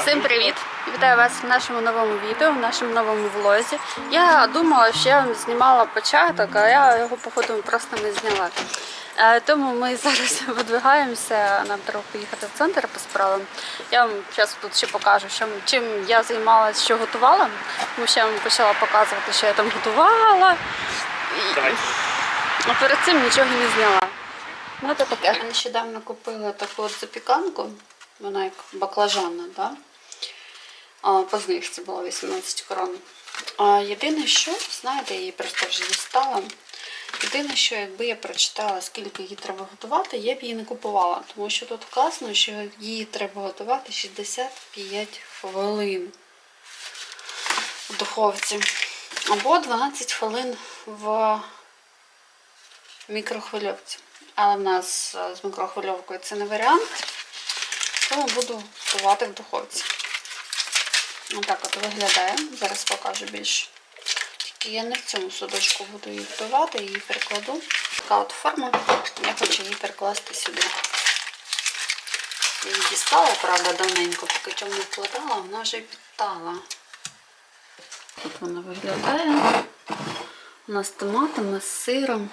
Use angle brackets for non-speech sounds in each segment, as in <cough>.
Всім привіт! Вітаю вас в нашому новому відео, в нашому новому влозі. Я думала, що я вам знімала початок, а я його, походу, просто не зняла. Е, Тому ми <laughs> зараз видвигаємося, нам треба поїхати в центр по справам. Я вам зараз тут ще покажу, чим я займалася, що готувала, тому що я вам почала показувати, що я там готувала. Давай. а перед цим нічого не зняла. Ну, це таке. Я нещодавно купила таку от запіканку. Вона як баклажанна, да? По знижці була 18 крон. А, єдине, що, знаєте, я її просто вже дістала. Єдине, що якби я прочитала, скільки її треба готувати, я б її не купувала. Тому що тут вказано, що її треба готувати 65 хвилин в духовці. Або 12 хвилин в мікрохвильовці. Але в нас е, з мікрохвильовкою це не варіант, тому буду готувати в духовці. Отак от виглядає. Зараз покажу більше. Тільки я не в цьому судочку буду її готувати, її перекладу. Така от форма. Я хочу її перекласти сюди. Її дістала, правда, давненько, поки чому не вкладала, вона вже підтала. Тут вона виглядає. У нас з томатами, з сиром.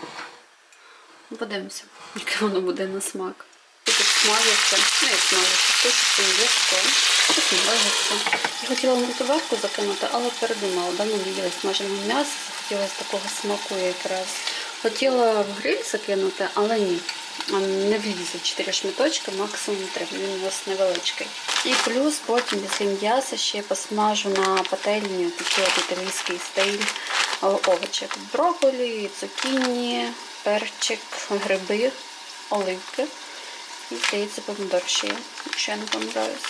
Подивимося, яке воно буде на смак. Смажиться, ну як смажиться, тушиться м'ясо, і смажиться. Я хотіла мультиварку закинути, але передумала, давно не їла смаженого м'яса, захотілося такого смаку якраз. Хотіла в гриль закинути, але ні. Не влізе 4 шматочки, максимум 3, він у нас невеличкий. І плюс потім після м'яса ще посмажу на пательні такий от італійський стиль овочі. Брокколі, цукіні, перчик, гриби, оливки. І, здається, помідор ще є, якщо я не помиляюся.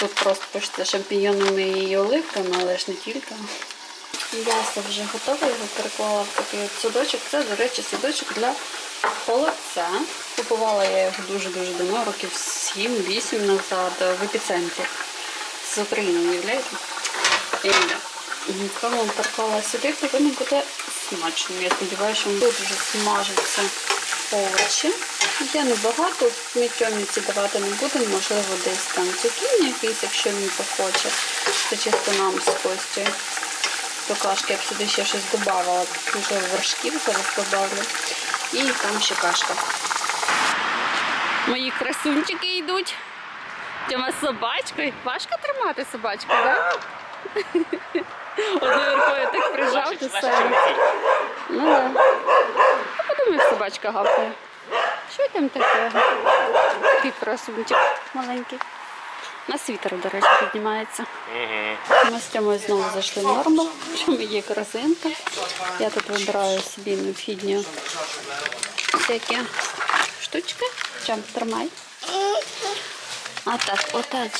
Тут просто пишеться шампіньйонами і оливками, але ж не тільки. М'ясо вже готове, його переклала в такий судочок. Це, до речі, судочок для холодця. Купувала я його дуже-дуже давно, років 7-8 назад в епіцентрі з України, уявляєте? І да. Тому переклала сюди, повинно буде смачно. Я сподіваюся, що тут вже смажаться овочі. Я небагато, ми тьомниці давати не будемо, можливо, десь там цукіні якийсь, якщо він захоче. Це чисто нам з Костю. До кашки я б сюди ще щось додавала, можливо, вершків зараз додавлю. І там ще кашка. Мої красунчики йдуть. Тьома з собачкою. Важко тримати собачку, так? <laughs> Одною рукою так прижав до себе. Ну да. Ну, собачка гавкає. Що там таке? Такий красунчик маленький. На світер, до речі, піднімається. Ми з Тьомою знову зайшли в норму. Чому є корзинка. Я тут вибираю собі необхідні всякі штучки. Чам, тримай. А так, отак.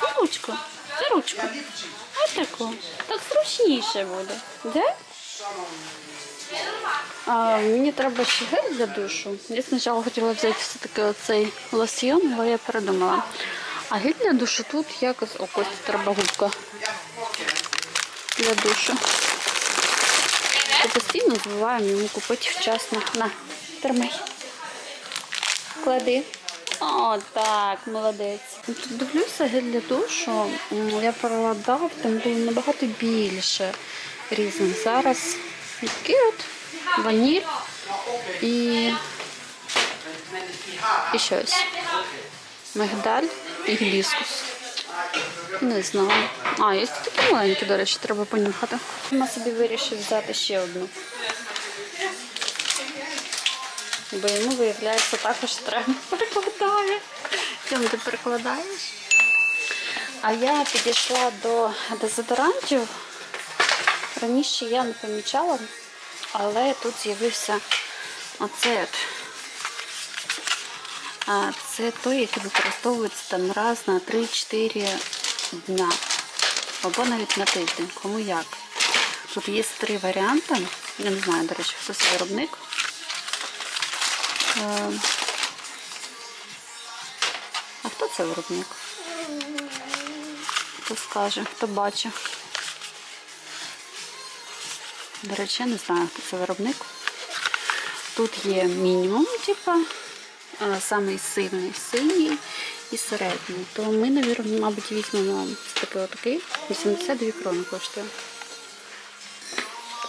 За ручку. За ручку. Отаку. Так зручніше буде. Де? А, мені треба ще гель для душу. Я спочатку хотіла взяти все-таки оцей лосьйон, але я передумала. А гель для душу тут якось о, треба губка для душу. То постійно забуваємо йому купити вчасно. На, тримай. Клади. О, так, молодець. Тут дивлюся гель для душу. Я проладав, там було набагато більше різних. Зараз який от ваніль і, і щось. Мигдаль і гібіскус. Не знаю. А, є такі маленькі, до речі, треба понюхати. Я собі вирішив взяти ще одну. Бо йому, виявляється, також треба перекладає. Чому ти перекладаєш? А я підійшла до дезодорантів. Раніше я не помічала, але тут з'явився оцей от. А це той, який використовується там раз на 3-4 дня. Або навіть на тиждень, кому як. Тут є три варіанти. Я не знаю, до речі, хто це виробник. Е, А хто це виробник? Хто скаже, хто бачить. До речі, я не знаю, хто це виробник. Тут є мінімум, типа, е, самий сильний синій і середню. То ми, навірно, мабуть, візьмемо такий отакий. 82 крони коштує.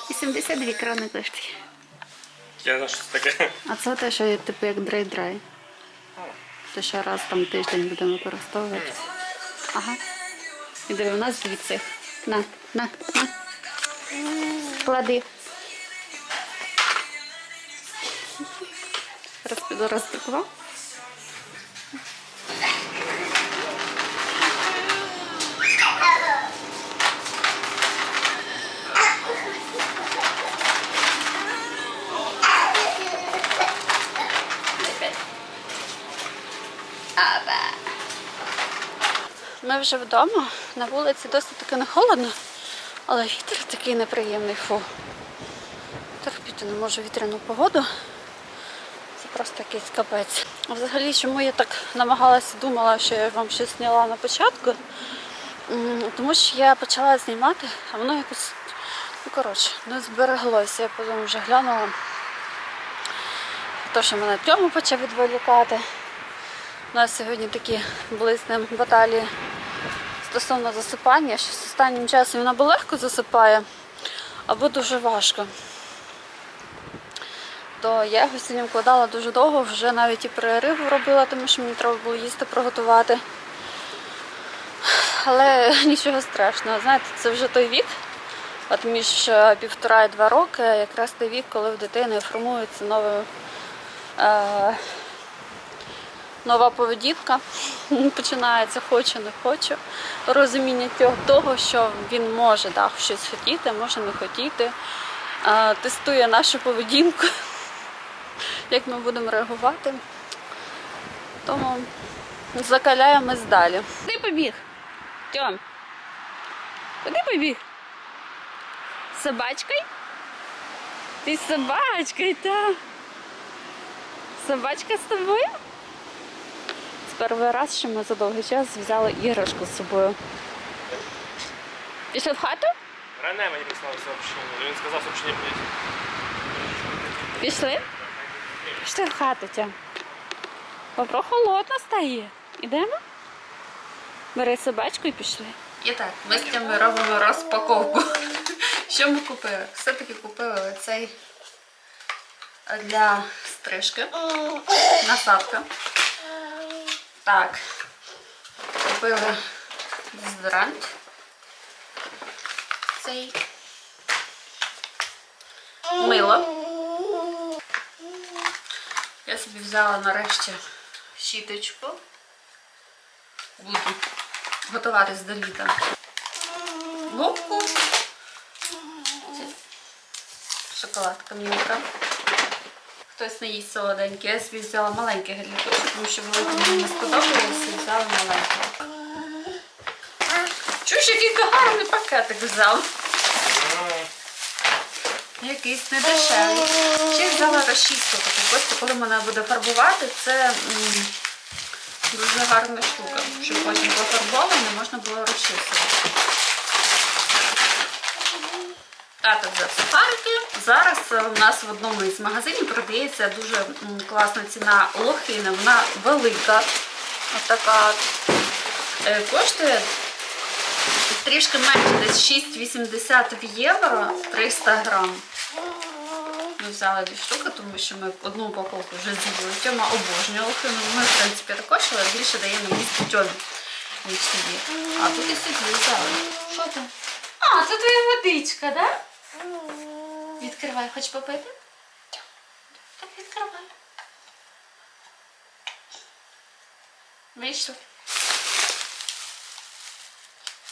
82 крони коштує. Я знаю, що це таке. А це те, що є, типу як дрей-дрей. Те, що раз там тиждень будемо використовувати. Ага. І диви, у нас дві цих. На, на, на. Клади. Раз піду. Ми вже вдома. На вулиці досить таки не холодно, але вітер такий неприємний. Фу. Терпіти не можу вітряну погоду. Це просто якийсь капець. Взагалі, чому я так намагалася, думала, що я вам щось зняла на початку? Тому що я почала знімати, а воно якось, ну коротше, не збереглося. Я потім вже глянула. То, що мене Тьому почав відволікати. У нас сьогодні такі були баталії стосовно засипання. Щось останнім часом він або легко засипає, або дуже важко. То я його сьогодні вкладала дуже довго, вже навіть і перерив робила, тому що мені треба було їсти приготувати. Але <laughs> нічого страшного, знаєте, це вже той вік, от між е, півтора і два роки, якраз той вік, коли в дитини формується нове. Нова поведінка <laughs> починається хочу, не хочу. Розуміння того, що він може да, щось хотіти, може не хотіти. Тестує нашу поведінку, <laughs> як ми будемо реагувати. Тому закаляємось далі. Куди побіг? Тьом? Куди побіг? З собачкою? Ти з так? Собачка з тобою? Перший раз, що ми за довгий час взяли іграшку з собою. Пішли в хату? Рене мені прислав сообщення. Він сказав сообщення мені. Пішли? Пішли в хату, тя. Бо прохолодно стає. Ідемо? Бери собачку і пішли. І так, ми з тими робимо розпаковку. <laughs> Що ми купили? Все-таки купили цей для стрижки. Насадка. Так. Купили дезодорант. Цей. Мило. Я собі взяла нарешті щіточку. Буду готуватись до літа. Це Шоколадка мілка. Хтось не їсть солоденьке. Я собі взяла маленький гелікоч, тому що великий мені не сподобалося взяла маленький. Чуєш, який гарний пакетик взяв. Якийсь недешевий. Ще взяла розчіску таку просто, коли мене буде фарбувати, це дуже гарна штука, щоб потім пофарбоване можна було розчісувати. Тато взяв сухарики. Зараз е, у нас в одному із магазинів продається дуже класна ціна лохина. Вона велика. Отака. от. Е, Коштує трішки менше, десь 6,80 в євро 300 грам. Ми взяли дві штуки, тому що ми одну упаковку вже з'їли. Тьома обожнює лохину. Ми, в принципі, також, але більше даємо їсти тьомі, ніж собі. А тут і собі взяли. Що там? А, це твоя водичка, так? Да? Відкривай, хочеш попити? Так відкривай. Вийшов.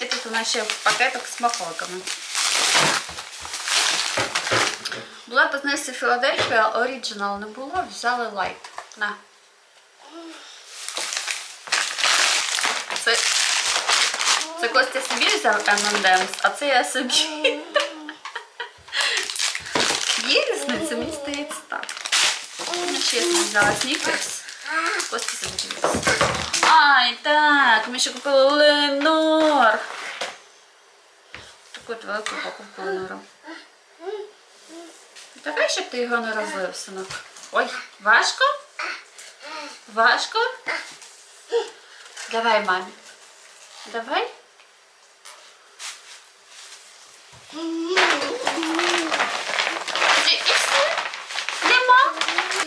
І тут у нас ще пакеток з смаколиками. Була по знижці Філадельфія, оригінал не було, взяли лайт. На. Це, це Костя собі взяв M&M's, а це я собі. Є різниця, мені здається так. Я ще взяла снікерс. Костя собі. Ай, так, ми ще купили Ленор. Таку от покупку Ленора. Давай, щоб ти його не розлив, синок. Ой, важко? Важко? Давай, мамі. Давай. І все. Нема.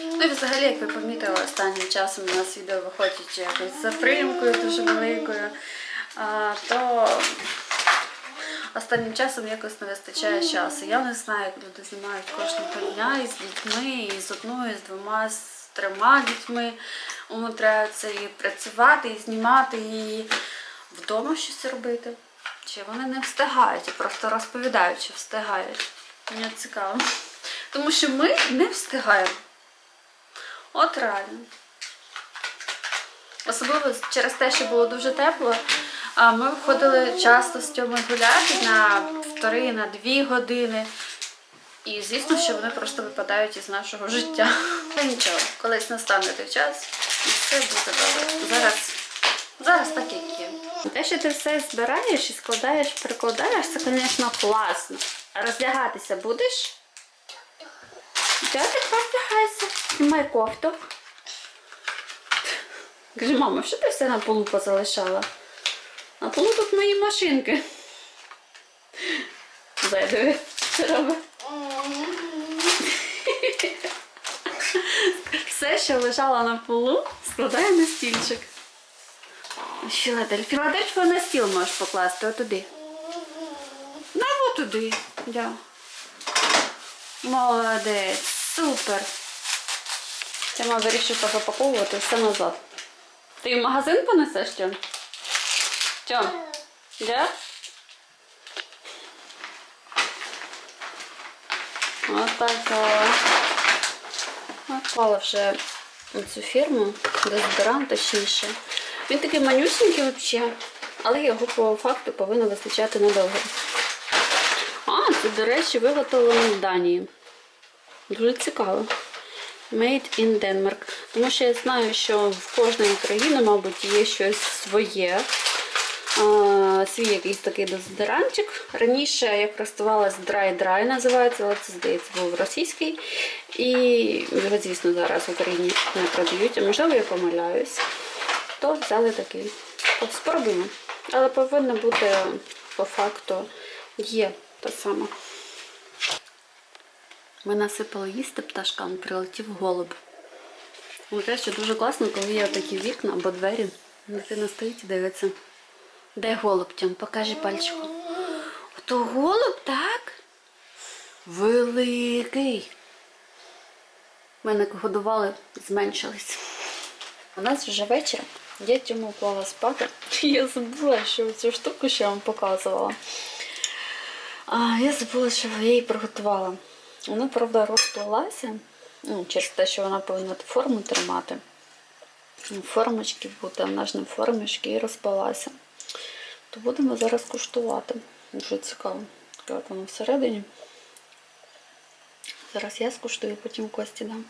Ну і взагалі, як ви помітили, останнім часом у нас відео виходять якось з затримкою дуже великою, то останнім часом якось не вистачає часу. Я не знаю, як люди знімають кожного дня і з дітьми, і з одною, і з двома, з трьома дітьми умудряються і працювати, і знімати, і вдома щось робити. Чи вони не встигають, і просто розповідають, що встигають. Мені цікаво. Тому що ми не встигаємо. От реально. Особливо через те, що було дуже тепло. Ми виходили часто з Тьомою гуляти на півтори, на дві години. І звісно, що вони просто випадають із нашого життя. Та нічого, колись настане той час, і все буде добре. Зараз, зараз так як є. Те, що ти все збираєш і складаєш, прикладаєш, це, звісно, класно. Роздягатися будеш? Ти роздягайся? Знімай кофту. Кажи, мама, що ти все на полу позалишала? На полу тут мої машинки. Зайдові, що робить? Все, що лежало на полу, складає на стільчик. Філадельфія. Філадельфію на стіл можеш покласти отуди. На отуди. Да. Молодець, супер. Тьома вирішив позапаковувати все назад. Ти в магазин понесеш, Тьом? Тьом? Да? Отака. Наклала вже цю фірму, дезодорант точніше. Він такий манюсенький взагалі, але його по факту повинно вистачати надовго. А, це, до речі, виготовлено в Данії. Дуже цікаво. Made in Denmark. Тому що я знаю, що в кожної країни, мабуть, є щось своє. Свій якийсь такий дезодорантик. Раніше я користувалась Dry Dry, називається, але це, здається, був російський. І його, звісно, зараз в Україні не продають, можливо, я помиляюсь. То взяли такий. Спробуємо. Але повинно бути по факту є те саме. Ми насипали їсти пташкам, прилетів голуб. Те, що дуже класно, коли є такі вікна або двері. Дитина стоїть і дивиться. Де голуб, Тьом? Покажи пальчиком. Ото голуб, так? Великий. Мене годували, зменшились. У нас вже вечір. Я Тьому вклала спати. <laughs> Я забула, що цю штуку, я вам показувала. А, я забула, що я її приготувала. Вона, правда, розплилася. Ну, через те, що вона повинна форму тримати. Ну, Формочки бути, вона ж не формочки і розпалася. То будемо зараз куштувати. Дуже цікаво. Як воно всередині. Зараз я скуштую, потім Кості дам.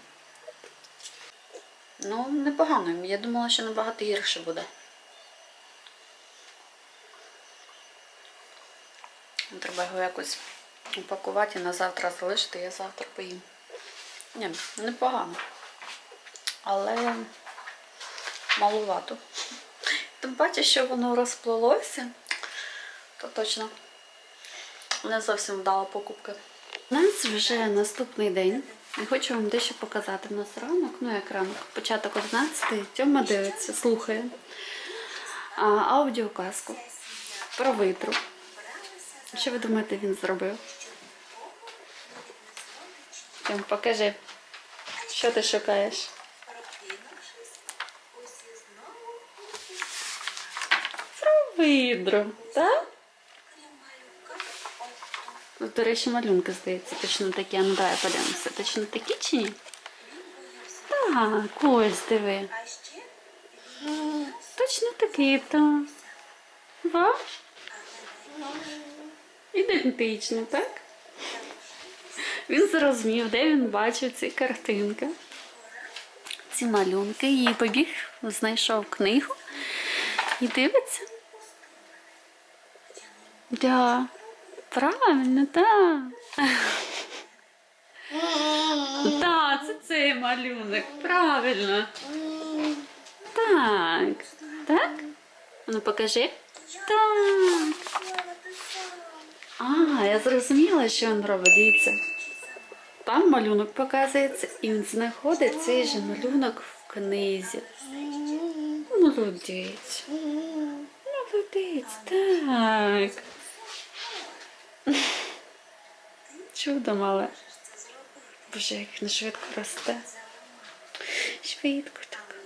Ну, непогано. Я думала, що набагато гірше буде. Треба його якось упакувати і на завтра залишити, я завтра поїм. Ні, непогано. Але малувато. Тим паче, що воно розплилося, то точно не зовсім вдала покупка. У нас вже наступний день. Я хочу вам дещо показати. У нас ранок, ну як ранок, початок 11 Тьома дивиться, слухає а, аудіоказку про витру. Що ви думаєте, він зробив? Тьом, покажи, що ти шукаєш? Видру, так? Ну, До речі, малюнки, здається, точно такі. А ну подивимося. Точно такі чи ні? Так, ось диви. Точно такі, так. Ва? Ідентично, так? Він зрозумів, де він бачив ці картинки, ці малюнки, і побіг, знайшов книгу і дивиться. Да, правильно, так. Так, це цей малюнок, правильно. Так, так? Ну покажи. Так. А, я зрозуміла, що він робить. Там малюнок показується, і він знаходить цей же малюнок в книзі. Молодець. Молодець, так. Чудо мале. Боже, як він швидко росте. Швидко так.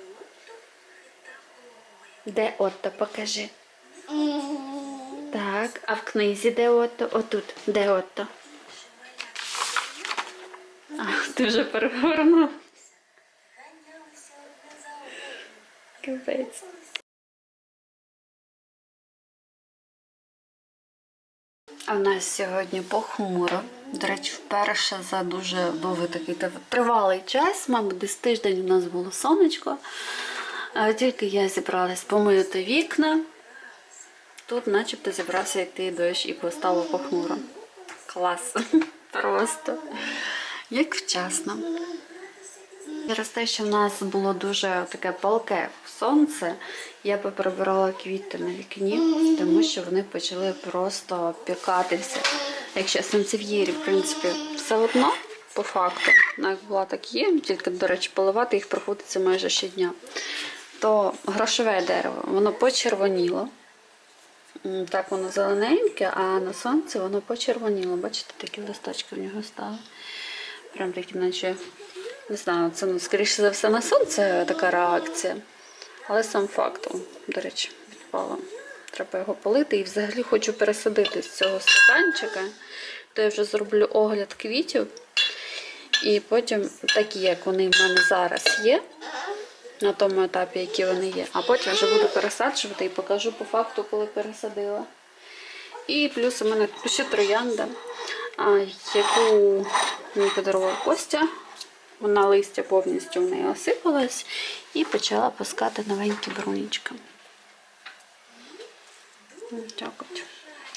Де Отто, покажи. Так, а в книзі де Отто? Отут. Де Отто? Ти вже перевернув. Капець. А в нас сьогодні похмуро. До речі, вперше за дуже довгий такий тривалий час, мабуть, десь тиждень у нас було сонечко. А тільки я зібралась помити вікна. Тут начебто зібрався йти дощ і постало похмуро. Клас. <laughs> Просто. Як вчасно. Через те, що в нас було дуже таке палке сонце, я поприбирала квіти на вікні, тому що вони почали просто пікатися. Якщо сонцев'єрі, в принципі, все одно, по факту, як була, так є, тільки, до речі, поливати їх приходиться майже щодня. То грошове дерево, воно почервоніло. Так воно зелененьке, а на сонці воно почервоніло. Бачите, такі листочки в нього стали. Прям такі, наче, не знаю, це ну, скоріше за все на сонце така реакція. Але сам факт, до речі, відпало. Треба його полити. І взагалі хочу пересадити з цього стаканчика. То я вже зроблю огляд квітів. І потім такі, як вони в мене зараз є, на тому етапі, які вони є. А потім вже буду пересаджувати і покажу по факту, коли пересадила. І плюс у мене ще троянда, яку мені подарував Костя. Вона листя повністю в неї осипалась і почала пускати новенькі брунічки. Так от.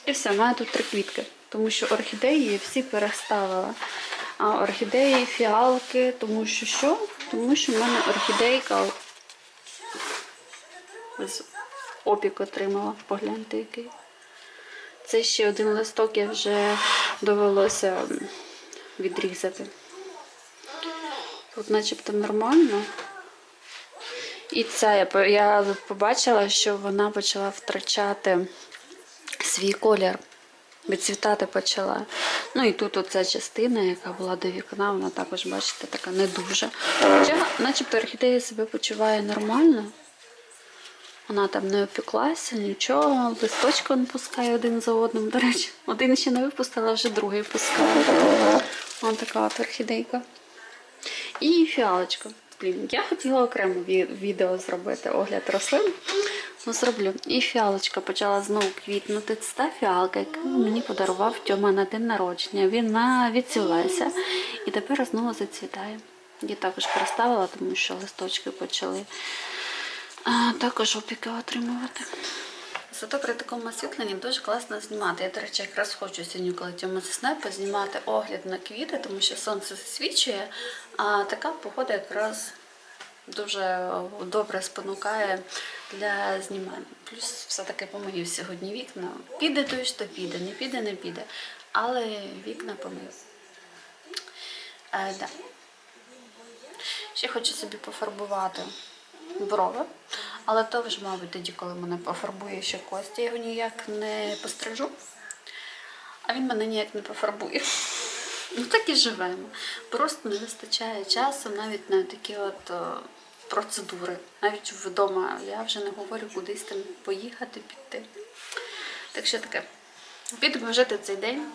І все, мене тут три квітки, тому що орхідеї всі переставила. А орхідеї, фіалки, тому що що? Тому що в мене орхідейка з опік отримала. Погляньте який. Це ще один листок я вже довелося відрізати. Тут начебто нормально. І це я, я побачила, що вона почала втрачати свій колір. Відцвітати почала. Ну і тут оця частина, яка була до вікна, вона також, бачите, така не дуже. Хоча, начебто, орхідея себе почуває нормально. Вона там не опіклася, нічого, листочки він пускає один за одним. До речі, один ще не випустила, вже другий пускає. Ось така от орхідейка. І фіалочка. Блін, я хотіла окремо відео зробити огляд рослин. Ну, зроблю. І фіалочка почала знову квітнути. Це та фіалка, яку мені подарував Тьома на день народження. Вона відцвілася і тепер знову зацвітає. Я також переставила, тому що листочки почали також опіки отримувати. Зато при такому освітленні дуже класно знімати. Я, до речі, якраз хочу сьогодні, коли тьому засне, познімати огляд на квіти, тому що сонце засвічує, а така погода якраз дуже добре спонукає для знімання. Плюс все-таки помию сьогодні вікна. Піде дощ, то піде, не піде, не піде. Але вікна помию. Е, да. Ще хочу собі пофарбувати брови. Але то вже, мабуть, тоді, коли мене пофарбує ще Костя, я його ніяк не пострижу. А він мене ніяк не пофарбує. Ну так і живемо. Просто не вистачає часу навіть на такі от о, процедури. Навіть вдома я вже не говорю кудись там поїхати, піти. Так що таке. Підемо жити цей день,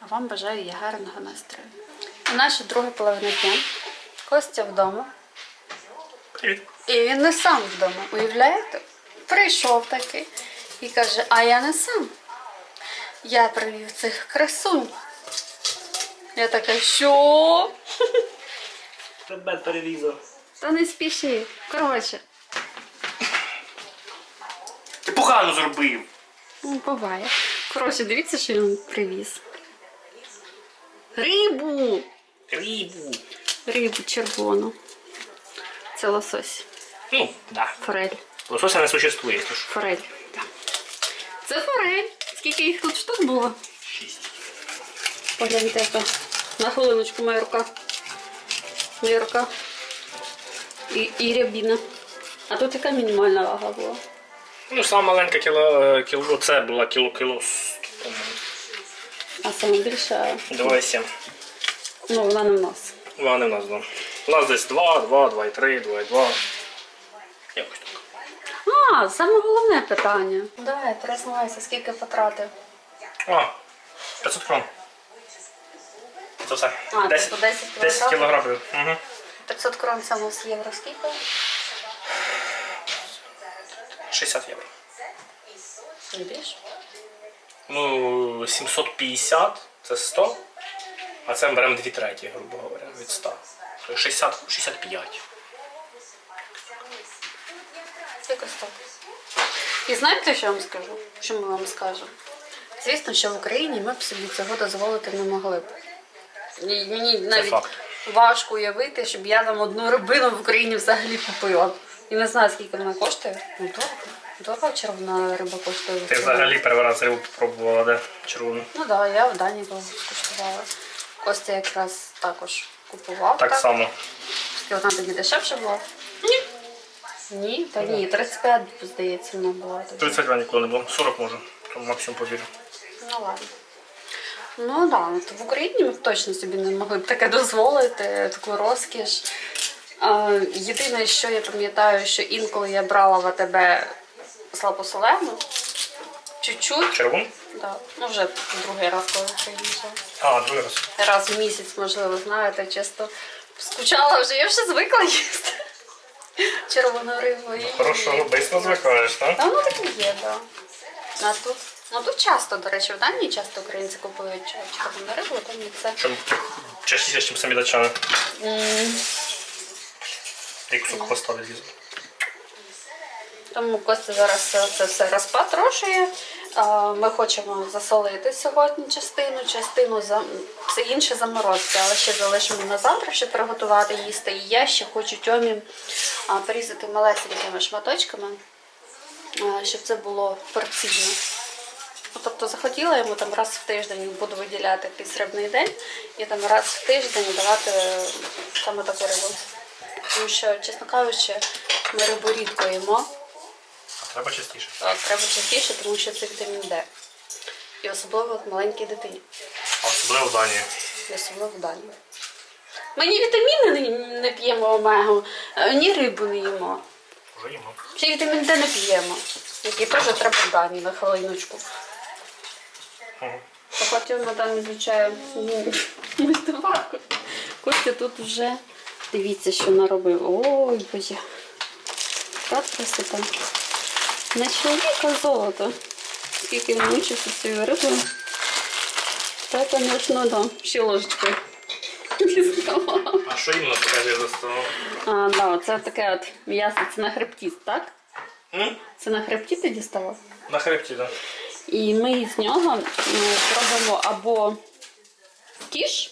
а вам бажаю я гарного настрою. Наша друга половина дня. Костя вдома. Привіт. І він не сам вдома, уявляєте? Прийшов такий і каже, а я не сам. Я привів цих красунь. Я така, що? <laughs> Тебе телевізор. Та не спіши. Коротше, Ти погано зробив. ну, буває. Коротше, дивіться, що він привіз. Рибу! Рибу. Рибу червону. Це лосось. Ну, да. Форель. Лосося не существує, що. Форель. Так. Це форель. Скільки їх тут штук було? Шість. Погляньте, яка. На хвилиночку моя рука. Моя рука. І, і рябіна. А тут яка мінімальна вага була? Ну, саме маленьке кіло, е, кіло, це було кіло кіло. А саме більша, 2,7. ну вона не в нас. Вона не в нас, да. У нас десь 2, 2, 2,3, 2,2. Якось так. А, саме головне питання. Давай, признавайся, скільки потратив. А, 500 крон. Це все. А, 10, тобто 10 10 кілограмів. Угу. 500 крон це у нас євро скільки? 60 євро. Не більше? Ну, 750 це 100, а це ми беремо 2 треті, грубо говоря, від 100. Тобто 60, 65. Якось так. І знаєте, що я вам скажу? Що ми вам скажемо? Звісно, що в Україні ми б собі цього дозволити не могли б. І мені навіть факт. важко уявити, щоб я там одну рибину в Україні взагалі купила. І не знаю, скільки вона коштує. Ну, дорого. Дорого червона риба коштує. Ти взагалі перший раз рибу попробувала, де? Червону. Ну так, да, я в Данії була, скуштувала. Костя якраз також купував. Так само. І вона тоді дешевше була. Ні. Ні, та ні, 35, здається, вона була тоді. 30 я ніколи не було, 40 може, максимум повірю. Ну ладно. Ну да, в Україні ми б точно собі не могли б таке дозволити, таку розкіш. А, єдине, що я пам'ятаю, що інколи я брала в АТБ слабосолену, чуть-чуть, Червону? да. ну вже другий раз, коли в А, другий раз. Раз в місяць, можливо, знаєте, чисто скучала вже, я вже звикла їсти червону рибу. і- Хорошо, швидко звикаєш, так? Та воно так і є, так. А тут, ну тут часто, до речі, в Данії часто українці купують чер- червону рибу, там і це. Чим частіше, ніж самі датчани. Як кусок хвоста відрізав. Тому Костя зараз це, все розпатрошує. Ми хочемо засолити сьогодні частину, частину це інше заморозки, але ще залишимо на завтра, щоб приготувати їсти. І я ще хочу тьомі порізати малесенькими шматочками, щоб це було порційно. Ну, Тобто захотіла йому там раз в тиждень буду виділяти якийсь рибний день і там раз в тиждень давати е, саме таку рибу. Тому що, чесно кажучи, ми рибу рідко їмо. Треба частіше. Треба частіше, тому що це вітамін Д. І особливо в маленькій дитині. А особливо в Данії. І особливо в Данії. Ми ні вітаміни не, не п'ємо омегу, е, ні рибу не їмо. Вже їмо. Ще й вітамін Д не п'ємо, який теж треба в Данії на хвилиночку. Мгм. А потім ми там ізучаємо мультиварку. Костя тут вже дивіться, що наробив. Ой, боже. Так красота. На чоловіка золото. Скільки він мучився з цією рибою. Та, звісно, да. Ще ложечкою. <laughs> А що іменно покажи за столом? А, да, це таке от м'ясо, це на хребті, так? М? Це на хребті ти діставав? На хребті, так. І ми з нього зробимо або кіш,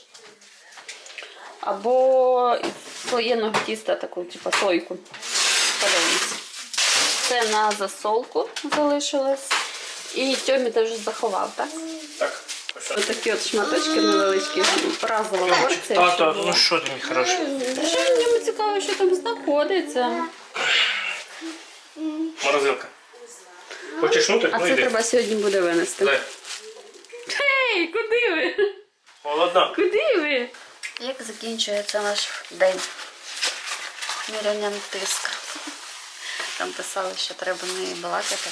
або із слоєного тіста таку, типу слойку. Подивимось. Це на засолку залишилось. І Тьомі ти вже заховав, так? Так. Ось такі от шматочки невеличкі, разова порція. Тато, ну що ти мій хороший? Що мені цікаво, що там знаходиться. Морозилка. Хочеш нути? А Ну це йди. треба сьогодні буде винести. Дай. Гей, куди ви? Холодно. Куди ви? Як закінчується наш день? Мірянням тиска. Там писали, що треба не балакати,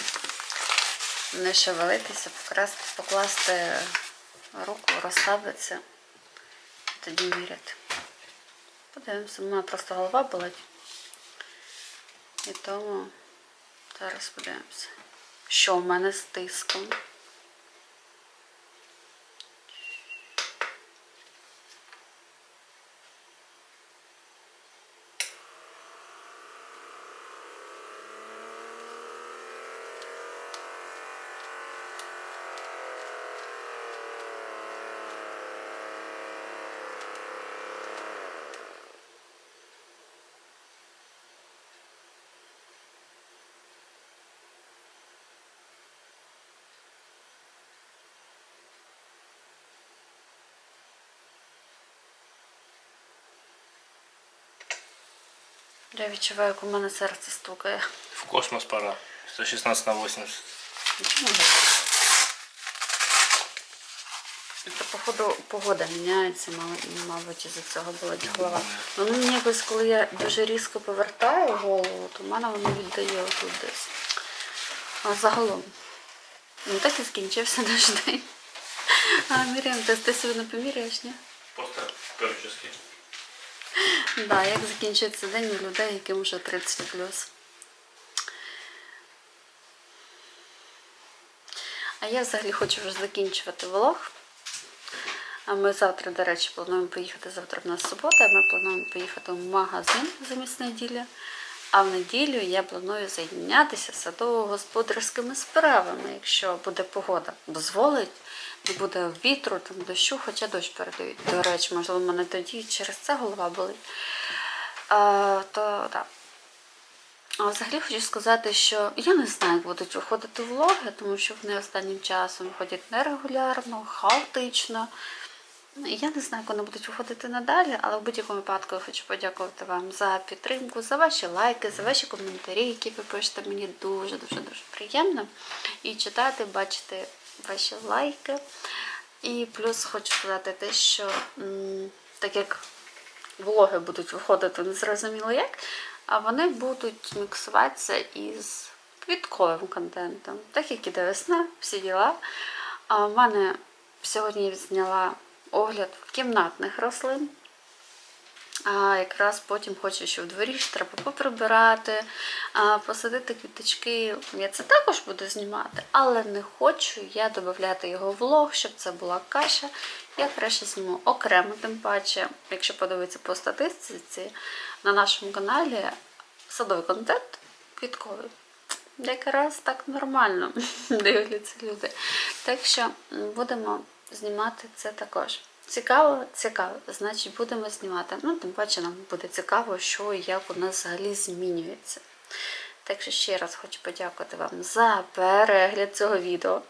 не шевелитися, покрасти, покласти руку, розслабитися, тоді міряти. Подивимося, у мене просто голова болить. І тому зараз подивимося, що в мене з тиском. Я відчуваю, як у мене серце стукає. В космос пора. 116 на 80. Нічого не. Це, походу, погода міняється, мабуть, із-за цього болить голова. Воно мені якось, коли я дуже різко повертаю голову, то в мене воно віддає отут десь. А загалом. Ну так і скінчився наш день. А, Мір'ям, ти, ти собі не поміряєш, ні? Просто перечески. Да, як закінчується день у людей, яким вже 30 плюс. А я взагалі хочу вже закінчувати влог. А ми завтра, до речі, плануємо поїхати. Завтра в нас субота, ми плануємо поїхати в магазин замість неділі. А в неділю я планую зайнятися садово-господарськими справами, якщо буде погода дозволить, буде вітру, там дощу, хоча дощ передають. До речі, можливо, в мене тоді через це голова болить. А, то так. А взагалі хочу сказати, що я не знаю, як будуть виходити влоги, тому що вони останнім часом виходять нерегулярно, хаотично. Я не знаю, як вони будуть виходити надалі, але в будь-якому випадку я хочу подякувати вам за підтримку, за ваші лайки, за ваші коментарі, які ви пишете. Мені дуже дуже дуже приємно. І читати, бачити ваші лайки. І плюс хочу сказати те, що так як влоги будуть виходити незрозуміло як, а вони будуть міксуватися із квітковим контентом, так як іде весна, всі діла. А в мене сьогодні я відзняла огляд кімнатних рослин. А якраз потім хочу, що в дворі ж треба поприбирати, посадити квіточки. Я це також буду знімати, але не хочу я додати його в влог, щоб це була каша. Я краще зніму окремо, тим паче, якщо подивитися по статистиці, на нашому каналі садовий контент квітковий. Якраз так нормально <laughs> дивляться люди. Так що будемо знімати це також. Цікаво, цікаво. Значить, будемо знімати. Ну, тим паче нам буде цікаво, що і як у нас взагалі змінюється. Так що ще раз хочу подякувати вам за перегляд цього відео.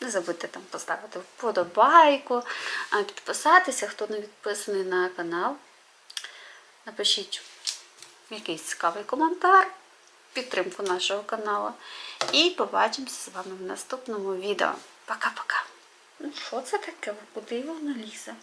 Не забудьте там поставити вподобайку, підписатися, хто не підписаний на канал. Напишіть якийсь цікавий коментар, підтримку нашого каналу. І побачимося з вами в наступному відео. Пока-пока. Ну, що це таке? Куди воно лізе?